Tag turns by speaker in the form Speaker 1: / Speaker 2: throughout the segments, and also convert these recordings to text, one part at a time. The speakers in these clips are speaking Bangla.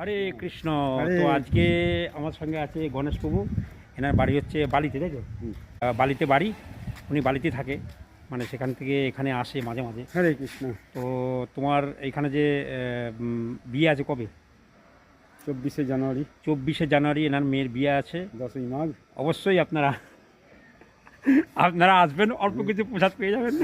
Speaker 1: হরে কৃষ্ণ। তো আজকে আমার সঙ্গে আছে গণেশ প্রভু। এনার বাড়ি হচ্ছে বালিতে তাই তো? বালিতে বাড়ি উনি বালিতে থাকে। মানে সেখান থেকে এখানে আসে মাঝে মাঝে।
Speaker 2: হরে কৃষ্ণ।
Speaker 1: তো তোমার এখানে যে বিয়ে আছে কবে?
Speaker 2: চব্বিশে জানুয়ারি।
Speaker 1: চব্বিশে জানুয়ারি এনার মেয়ের বিয়ে আছে।
Speaker 2: দশই মাঘ।
Speaker 1: অবশ্যই আপনারা আপনারা আসবেন অল্প কিছু প্রসাদ পেয়ে যাবেন?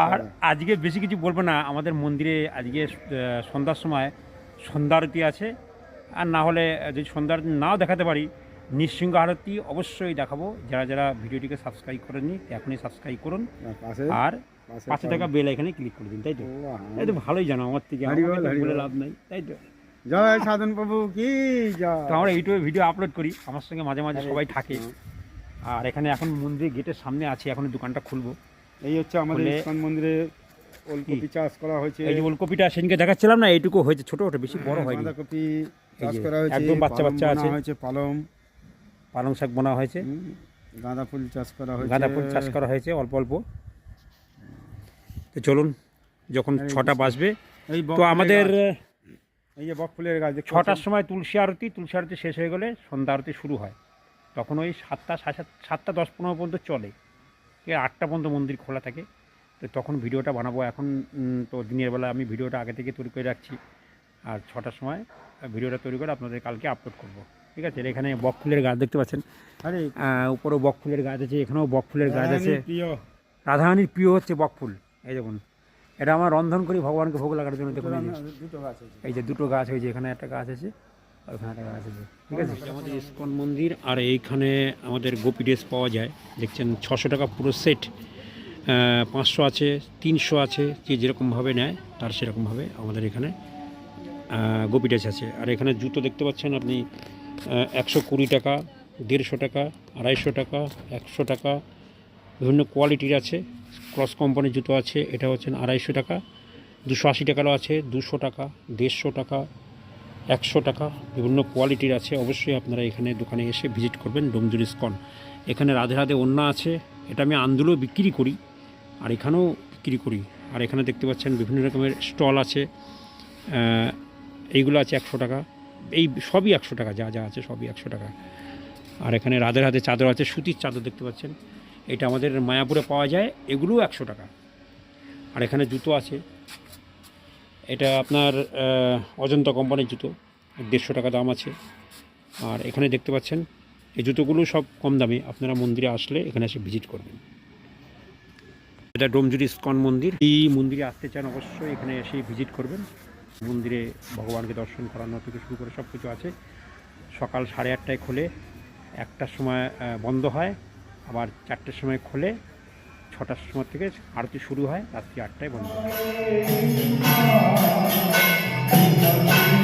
Speaker 1: আর আজকে বেশি কিছু বলব না আমাদের মন্দিরে আজকে সন্ধ্যার সময় সন্ধ্যা আরতি আছে। আর না হলে যদি সন্ধ্যা আরতি নাও দেখাতে পারি নৃসিংহ আরতি অবশ্যই দেখাবো। যারা যারা ভিডিওটিকে সাবস্ক্রাইব করেননি এখনই সাবস্ক্রাইব করুন।
Speaker 2: আর পাশে
Speaker 1: থাকা বেল এখানে ক্লিক করে দিন তাই তো?
Speaker 2: আহা।
Speaker 1: এই তো ভালোই জানো আমার থেকে
Speaker 2: বলে
Speaker 1: লাভ নাই তাই তো?
Speaker 2: জয় সাধন প্রভু কি জয়?
Speaker 1: তো আমরা ইউটিউবে ভিডিও আপলোড করি আমার সঙ্গে মাঝে মাঝে সবাই থাকে। আর এখানে এখন মন্দির গেটের সামনে আছি এখন দোকানটা খুলবো।
Speaker 2: এই হচ্ছে আমাদের ইস্কন মন্দিরে ওলকপি চাষ করা হয়েছে।
Speaker 1: এই যে ওলকপিটা সেদিনকে দেখাচ্ছিলাম না এইটুকু হয়েছে ছোট ছোট বেশি বড় হয়নি।
Speaker 2: বাঁধাকপি চাষ করা হয়েছে
Speaker 1: একদম বাচ্চা বাচ্চা আছে।
Speaker 2: হয়েছে পালং।
Speaker 1: পালং শাক বোনা হয়েছে।
Speaker 2: গাঁদা ফুল চাষ করা হয়েছে।
Speaker 1: গাঁদা ফুল চাষ করা হয়েছে অল্প অল্প। তো চলুন যখন ছটা বাজবে তো আমাদের
Speaker 2: এই যে বকফুলের গাছ
Speaker 1: ছটার সময় তুলসী আরতি তুলসী আরতি শেষ হয়ে গেলে সন্ধ্যা আরতি শুরু হয়। তখন ওই সাতটা সাড়ে সাত সাতটা দশ পনেরো পর্যন্ত চলে। ঠিক আটটা পর্যন্ত মন্দির খোলা থাকে। তো তখন ভিডিওটা বানাবো। এখন তো দিনের বেলা আমি ভিডিওটা আগে থেকে তৈরি করে রাখছি। আর ছটার সময় ভিডিওটা তৈরি করে আপনাদের কালকে আপলোড করব। ঠিক আছে এখানে বক ফুলের গাছ দেখতে পাচ্ছেন।
Speaker 2: আরে
Speaker 1: উপরেও বক ফুলের গাছ আছে এখানেও বক ফুলের গাছ আছে।
Speaker 2: রাধারানীর প্রিয়
Speaker 1: হচ্ছে বকফুল। এই দেখুন। এটা আমার রন্ধন করি ভগবানকে ভোগ লাগার জন্য দেখুন এই যে।
Speaker 2: দুটো গাছ আছে
Speaker 1: এই যে দুটো গাছ হয়েছে এখানে একটা গাছ আছে আর ওখানে একটা গাছ আছে ঠিক আছে? আমাদের ইস্কন মন্দির আর এইখানে আমাদের গোপি ড্রেস পাওয়া যায়। দেখছেন ছশো টাকা পুরো সেট। পাঁচশো আছে তিনশো আছে যে যেরকমভাবে নেয় তার সেরকমভাবে আমাদের এখানে গোপি ড্রেস আছে। আর এখানে জুতো দেখতে পাচ্ছেন আপনি একশো কুড়ি টাকা দেড়শো টাকা আড়াইশো টাকা একশো টাকা বিভিন্ন কোয়ালিটির আছে। ক্রস কোম্পানির জুতো আছে, এটা হচ্ছে আড়াইশো টাকা, দুশো আশি টাকারও আছে, দুশো টাকা, দেড়শো টাকা, একশো টাকা, বিভিন্ন কোয়ালিটির আছে, অবশ্যই আপনারা এখানে দোকানে এসে ভিজিট করবেন ডোমজুর ইস্কন এখানে রাধে রাধে অন্যা আছে, এটা আমি আন্দোলও বিক্রি করি, আর এখানেও বিক্রি করি। আর এখানে দেখতে পাচ্ছেন বিভিন্ন রকমের স্টল আছে এইগুলো আছে একশো টাকা, এই সবই একশো টাকা, যা যা আছে সবই একশো টাকা। আর এখানে রাধে রাধে চাদর আছে, সুতির চাদর দেখতে পাচ্ছেন। এটা আমাদের মায়াপুরে পাওয়া যায়, এগুলোও একশো টাকা। আর এখানে জুতো আছে। এটা আপনার অজন্তা কোম্পানির জুতো, দেড়শো টাকা দাম আছে। আর এখানে দেখতে পাচ্ছেন, এই জুতোগুলো সব কম দামে। আপনারা মন্দিরে আসলে এখানে এসে ভিজিট করবেন। এটা ডোমজুরি ইস্কন মন্দির। এই মন্দিরে আসতে চান অবশ্যই, এখানে এসে ভিজিট করবেন। মন্দিরে ভগবানকে দর্শন করানো থেকে শুরু করে সব কিছু আছে। সকাল সাড়ে আটটায় খোলে, একটার সময় বন্ধ হয়। আবার চারটের সময় খোলে ছটার সময় থেকে আরতি শুরু হয় রাত্রি আটটায় বন্ধ। হয়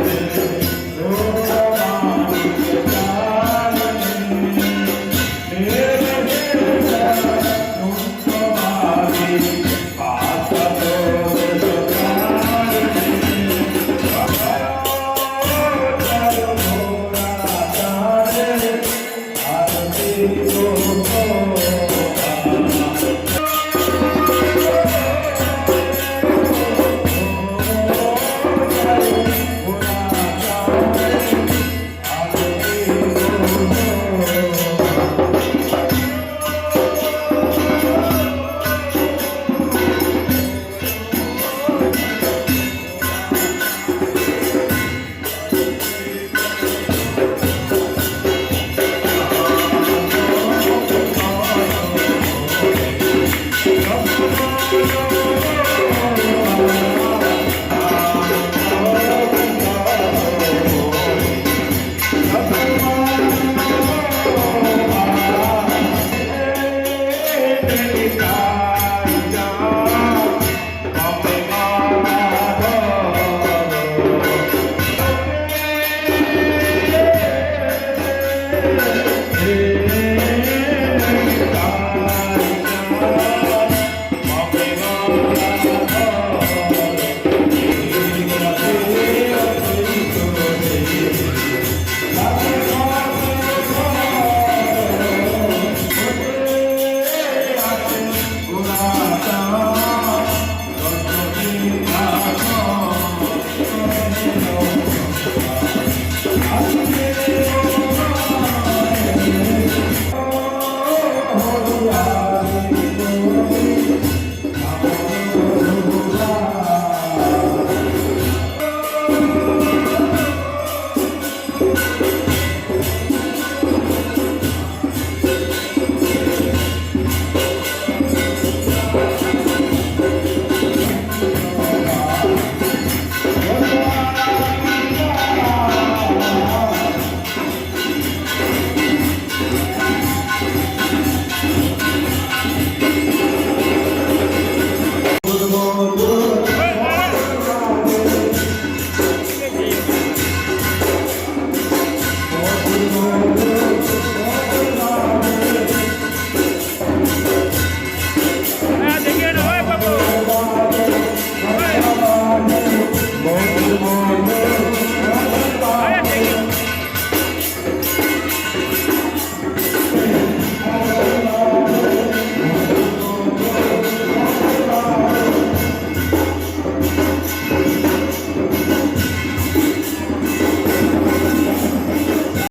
Speaker 2: Thank you.